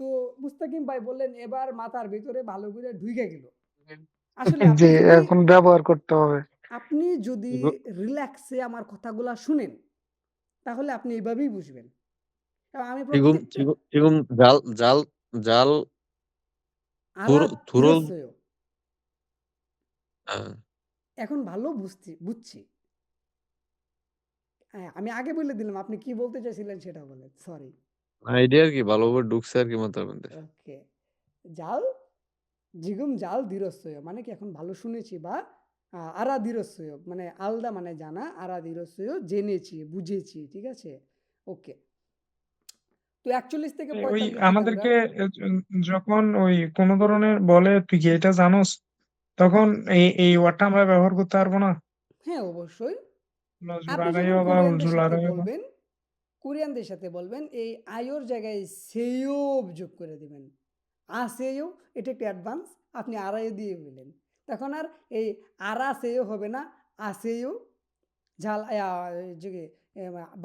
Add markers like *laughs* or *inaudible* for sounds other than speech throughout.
তো মুস্তাকিম ভাই বললেন এবার মাথার ভিতরে ভালো করে ঢুকে গেল। আসলে *laughs* এখন ব্যবহার করতে হবে। আপনি যদি রিল্যাক্সে আমার কথাগুলো শুনেন তাহলে আপনি এভাবেই বুঝবেন। আমি জাল জাল জাল হ্যাঁ। এখন ভালো বুঝছি বুঝছি। হ্যাঁ, আমি আগে বলে দিলাম আপনি কি বলতে চাইছিলেন সেটা বলেন সরি আইডিয়া আরকি ভালোভাবে ঢুকছে আরকি মাথার মধ্যে। ওকে। জাল জিগুম জাল দিরস্যয় মানে কি এখন ভালো শুনেছি বা আরা দিরস্যয় মানে আলদা মানে জানা, আরা দিরস্যয় জেনেছি, বুঝেছি। ঠিক আছে? ওকে। তো ৪১ থেকে ওই ৪৫ দিকে আমরা আমাদেরকে যখন ওই কোন ধরনের বলে, "তুই কি এটা জানোস?" তখন এই এই ওয়ার্ডটা আমরা ব্যবহার করতে পারব না? হ্যাঁ, অবশ্যই। বলবেন, কোরিয়ানদের সাথে বলবেন এই আইওর জায়গায় সেইও যোগ করে দিবেন। আসেও এটা একটু অ্যাডভান্স। আপনি আড়াইও দিয়ে বললেন। তখন আর এই আরাসেও হবে না, আসেও ঝাল যে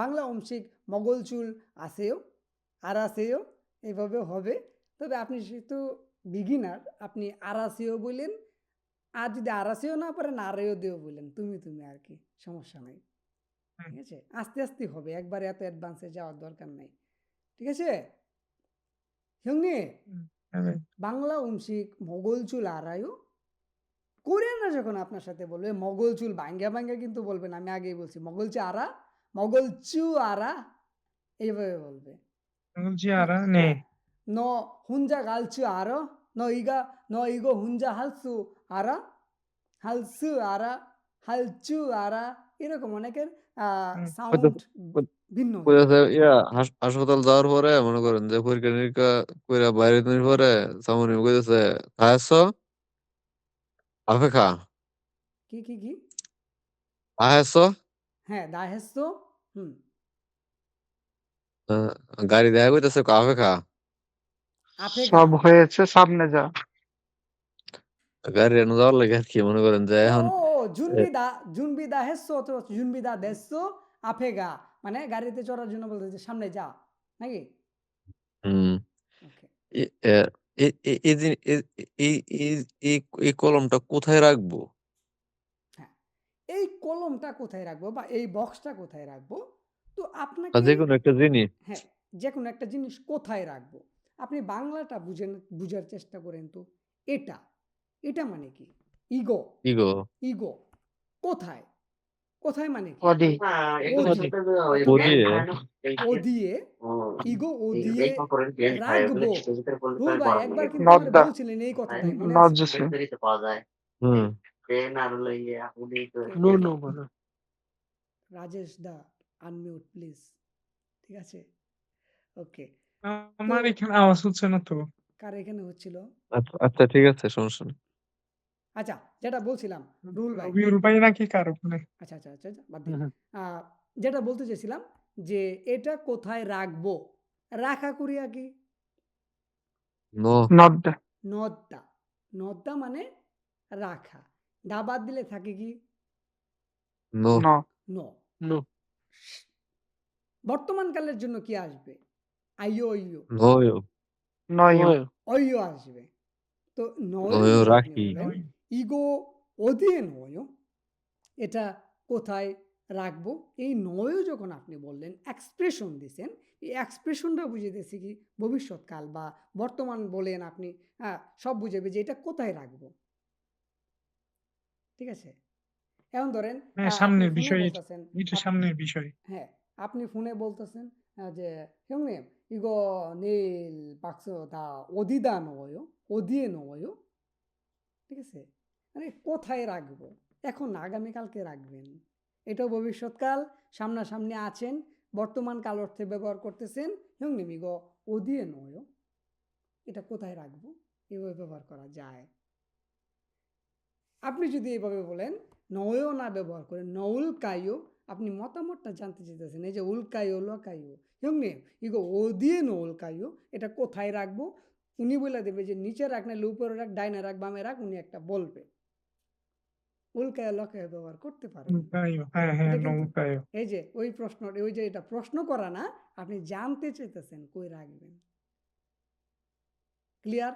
বাংলা অংশিক মগল চুল আসেও, আরাসেও এভাবে হবে। তবে আপনি যেহেতু বিগিনার আপনি আরাসেও বললেন। আর যদি আরাসেও না পারেন আরেও দিয়েও বললেন। তুমি, তুমি আর কি সমস্যা নাই। ঠিক আছে? আস্তে আস্তে হবে একবারে এত অ্যাডভান্সে যাওয়ার দরকার নাই। ঠিক আছে? হিংনি হ্যাঁ বাংলা অংশিক মোগল চুল আড়াইও কোরিয়ানরা যখন আপনার সাথে বলবে মোগল চুল ভাঙ্গা ভাঙ্গা কিন্তু বলবেন আমি আগেই বলছি মোগল চু আরা মোগল চু আরা এইভাবে বলবে। ন। হুঞ্জা গালচু আরও ন ইগা ন ইগো হুঞ্জা হালসু আরা হালসু আরা হালচু আরা এরকম অনেকের ভিন্ন হাসপাতাল যাওয়ার পরে মনে করেন যে পরীক্ষা নিরীক্ষা করে বাইরে পরে সামনে কি কি কি? হ্যাঁ হুম। গাড়ি দেখা সব হয়েছে সামনে যা। গাড়ি এনে যাওয়ার লাগে আর কি মনে করেন যে এখন জুনবিদা জুনবিদা হেসছো অথবা জুনবিদা দেসছো আপে গা। মানে গাড়িতে চড়ার জন্য বলতেছে সামনে যা। নাকি? এই যে কলমটা কোথায় রাখব? হ্যাঁ। এই কলমটা কোথায় রাখব বা এই বক্সটা কোথায় রাখব? তো আপনাকে যেকোনো একটা জিনিস। হ্যাঁ, যেকোনো একটা জিনিস কোথায় রাখব? আপনি বাংলাটা বুঝেন বুঝার চেষ্টা করেন তো। এটা, এটা মানে কি? Ego, ego. ইগো কোথায়? কোথায় মানে কি? অডি। ও দিয়ে ইগো ও দিয়ে রাখব। রুল ভাই একবার কিন্তু নট বলছিলেন এই। হুম। নো, নো বলো। রাজেশ দা আনমিউট প্লিজ। ঠিক আছে? ওকে। আমার এখানে আওয়াজ হচ্ছে না তো। কার এখানে হচ্ছিল? আচ্ছা, আচ্ছা ঠিক আছে নেই। আচ্ছা, যেটা বলছিলাম রুল ভাই। রবিউল ভাই নাকি কার ওখানে? আচ্ছা, আচ্ছা, আচ্ছা, আচ্ছা বাদ দিন। যেটা বলতে চাইছিলাম যে এটা কোথায় রাখব? রাখা কোরিয়া কি? নো। নট দা। নদ্দা। নদ্দা মানে রাখা। দা বাদ দিলে থাকে কি? নো। নো। নো। নো। বর্তমান কালের জন্য কি আসবে? আইয়ো, অইয়ো। নয়ও। নয়ও। অইয়ো আসবে। তো নয়ও রাখি। ইগো অধীন নয় এটা কোথায় রাখব? এই নয় যখন আপনি বললেন এক্সপ্রেশন দিয়েছেন এই এক্সপ্রেশনটা বুঝিতেছি কি ভবিষ্যৎকাল বা বর্তমান বলেন আপনি হ্যাঁ সব বুঝাবে যে এটা কোথায় রাখব। ঠিক আছে? এখন ধরেন হ্যাঁ, সামনের বিষয় এটা সামনের বিষয়। হ্যাঁ আপনি ফোনে বলতেছেন যে হেমনে ইগো নীল পাকস দা অদিদা নয় অদিয়ে নয় ঠিক আছে? মানে কোথায় রাখব? এখন আগামীকালকে রাখবেন। এটাও ভবিষ্যৎকাল, সামনাসামনি আছেন, বর্তমান কাল অর্থে ব্যবহার করতেছেন, এবং নেমিগ দিয়ে নয় এটা কোথায় রাখব? এভাবে ব্যবহার করা যায়। আপনি যদি এভাবে বলেন নয় না ব্যবহার করেন নউল কায়ো আপনি মতামতটা জানতে চাইতেছেন, এই যে উল্কায়ো লকায়ো হেমনি ইগো ও দিয়ে নৌলকায়ো এটা কোথায় রাখব? উনি বলে দেবে যে, নিচে রাখ না উপরে রাখ, ডাইনে রাখ, বামে রাখ, উনি একটা বলবে। উল্কায়া লকায়া ব্যবহার করতে পারেন। হ্যাঁ, হ্যাঁ, নৌকায়ও। এই যে ওই প্রশ্ন ওই যে এটা প্রশ্ন করা না, আপনি জানতে চাইতেছেন কই রাখবেন। ক্লিয়ার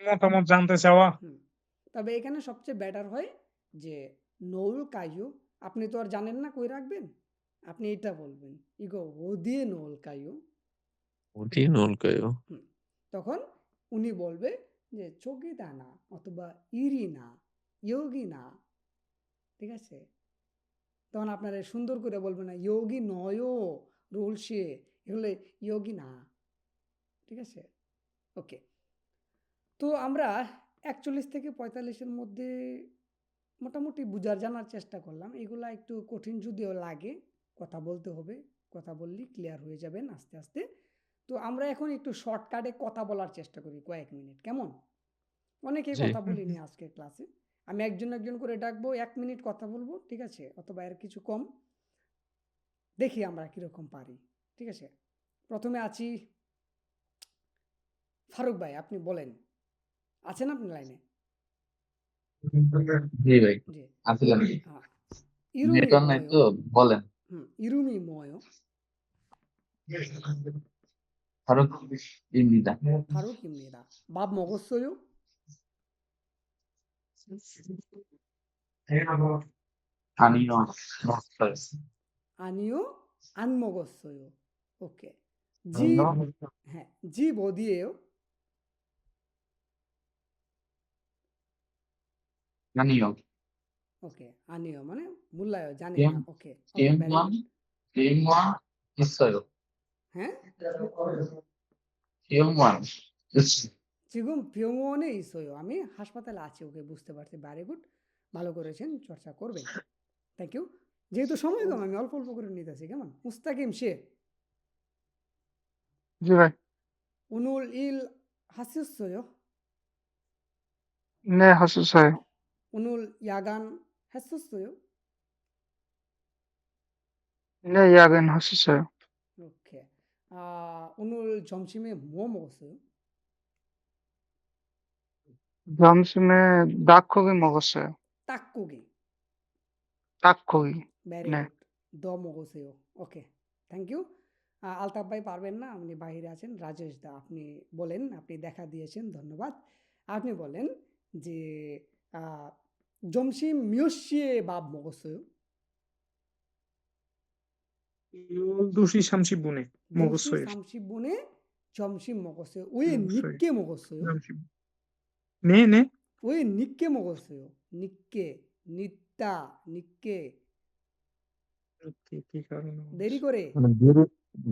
মতামত জানতে চাওয়া তবে এখানে সবচেয়ে বেটার হয় যে নৌল কায়ু আপনি তো আর জানেন না কই রাখবেন আপনি এটা বলবেন ইগো ও দিয়ে নৌল কায়ু তখন উনি বলবে যে চোগিদানা অথবা ইরিনা ইয়োগিনা ঠিক আছে? তখন আপনারা সুন্দর করে বলবেন না ইয়োগি নয় রুলসে। এগুলো ইয়োগি না। ঠিক আছে? ওকে। তো আমরা একচল্লিশ থেকে পঁয়তাল্লিশের মধ্যে মোটামুটি বুঝার জানার চেষ্টা করলাম। এগুলা একটু কঠিন যদিও লাগে কথা বলতে হবে কথা বললেই ক্লিয়ার হয়ে যাবেন আস্তে আস্তে। তো আমরা এখন একটু শর্টকাটে কথা বলার চেষ্টা করি কয়েক মিনিট কেমন? অনেকেই কথা বলিনি আজকের ক্লাসে আমি একজন একজন করে ডাকবো এক মিনিট কথা বলব ঠিক আছে? অথবা এর কিছু কম। দেখি আমরা কীরকম পারি ঠিক আছে? প্রথমে আছি ফারুক ভাই আপনি বলেন। আছেন আপনি লাইনে? জি ভাই তো বলেন। ইরুমি ময়। ফারুক ইমনিদা। ফারুক ইমনিরা বাপ 아니요, 먹었어요. 아니요? 안 먹었어요. 오케이. 집, 네, 집 어디예요? 아니요. 오케이. 아니요. 뭐네? 몰라요. 자니요. 오케이. 오케이. 벨- 대만, 있어요. 예? 대만 있어요. জিগুম পিয়ংওনে ইসোয়ো আমি হাসপাতালে আছি ওকে বুঝতে পারছি ভেরি গুড ভালো করেছেন চর্চা করবেন। থ্যাংক ইউ যেহেতু সময় কম আমি অল্প অল্প করে নিতেছি কেমন? মুস্তাকিম সে। জি ভাই। উনুল ইল হাসিসোয়ো নে হাসিসোয়ো উনুল ইয়াগান হাসিসোয়ো নে ইয়াগান হাসিসোয়ো ওকে উনুল জমশিমে মোমোসোয়ো జంక్షనే దాక్కోగి మొగసే. তাক্কুগি। দাক্কোগি। ভেরি নে। গুড। দ মগসেও। ওকে। Thank you. আলতাফ ভাই পারবেন না। উনি বাহিরে আছেন। রাজেশ দা আপনি বলেন, আপনি দেখা দিয়েছেন। ধন্যবাদ। আপনি বলেন যে আ জমশি বাব মগসেও। দুশি শামশি বুনে মগজ জমশি বুনে জমশি মগসে। উয়ে জমশয় নিক্কে 먹었어요. 왜 먹었어요. 늦게 먹었어요? 점심. 네네. 왜 늦게 먹었어요? 늦게, 늦다, 늦게, কি কি কারণে দেরি করে মানে দেরি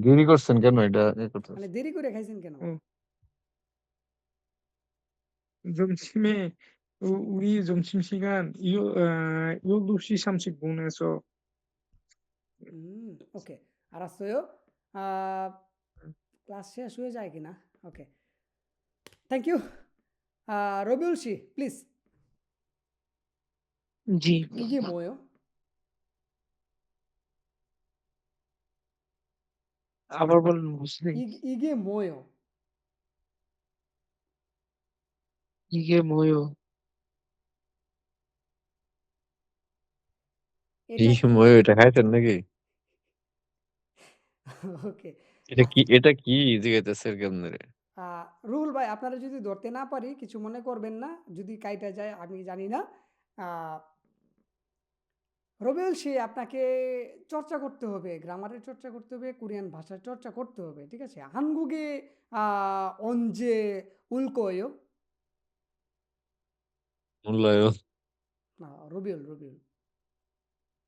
দেরি করছেন কেন এটা এ করতেছেন? মানে দেরি করে খাইছেন কেন? 어. 점심에 우- 우리 점심시간 이- 어, 12시 30분에서 হুম ওকে 알았어요. 아 ক্লাস শেষ হয়ে যায় কিনা? Okay thank you Rabiul C please জি 이게 뭐예요? আবার বলেন বুঝলি 이, 이게 뭐예요? 이게 뭐요? এটা এই সময় এটা খাইছেন নাকি? *laughs* ওকে এটা কি এটা কি জিজ্ঞাসা কেমনে আহ, রুহুল ভাই আপনারা যদি ধরতে না পারি কিছু মনে করবেন না। যদি কাইটা যায় আমি জানি না। আহ, রবিউল সে আপনাকে চর্চা করতে হবে গ্রামারের চর্চা করতে হবে কোরিয়ান ভাষার চর্চা করতে হবে ঠিক আছে? হানগুগে অঞ্জে উল্কয়। রবিউল রবিউল।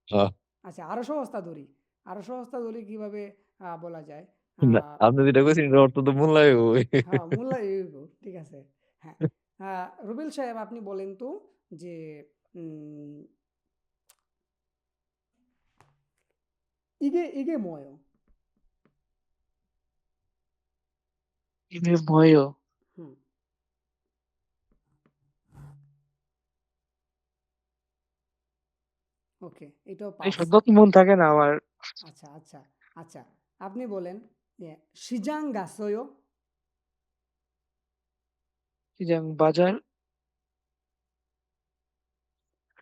হ্যাঁ। আচ্ছা আরও সহস্তা ধরি আরও সহস্তা ধরি কীভাবে আহ, বলা যায়? না, আহ, আপনি যেটা কইছেন এটার অর্থ তো মূল্যায়ন হ্যাঁ মূল্যায় *laughs* ঠিক আছে হ্যাঁ আহ, রুবেল সাহেব আপনি বলেন তো যে উম, 이게 이게 뭐예요? 이게 뭐요? হুম ওকে এটাও এই পাস শব্দ তো মন থাকে না আমার আচ্ছা আচ্ছা আচ্ছা আপনি বলেন যে 시장 갔어요? 시장 বাজার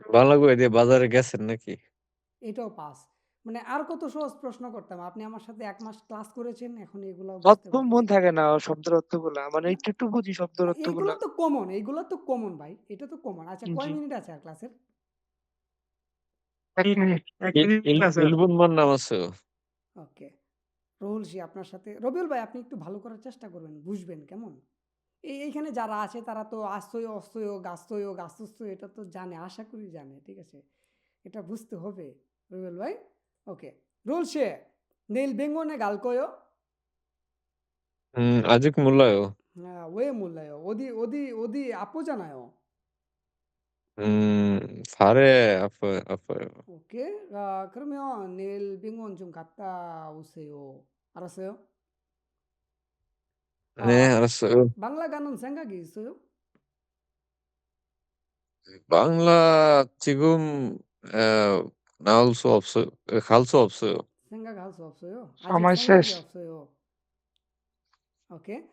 বাংলা কই দিয়ে বাজারে গেছেন নাকি? এটাও পাস মানে আর কত সহজ প্রশ্ন করতাম আপনি আমার সাথে এক মাস ক্লাস করেছেন এখন এগুলো অর্থ মন থাকে না শব্দের অর্থগুলা মানে একটু একটু বুঝি শব্দের এগুলো অর্থগুলা তো কমন এইগুলো তো কমন ভাই এটা তো কমন আচ্ছা কয় জি। মিনিট আছে আর ক্লাসের এক মিনিট এক ইল- মিনিট ইল- আছে ইলবুন মান নাম আছে ওকে রহুল জি আপনার সাথে রবিউল ভাই আপনি একটু ভালো করার চেষ্টা করবেন বুঝবেন কেমন এই এইখানে যারা আছে তারা তো আস্তয় অস্তয় গাস্তয় গাস্তস্ত এটা তো জানে আশা করি জানে ঠিক আছে এটা বুঝতে হবে রবিউল ভাই ওকে রুল সে নেইল বেঙ্গনে গালকয় 음, 아직 몰라요. ওয়ে মূল্যায় ওদি ওদি ওদি আপু জানায় 음, 발에 아파요, 아파요. 오케이. 아, 그러면 내일 병원 좀 갔다 오세요. 알았어요? 네, 아, 알았어요. 방라 가는 생각이 있어요? 방라 지금 어, 나올 수 없어요. 갈 수 없어요. 생각할 수 없어요. 아직 생각이 없어요. 오케이.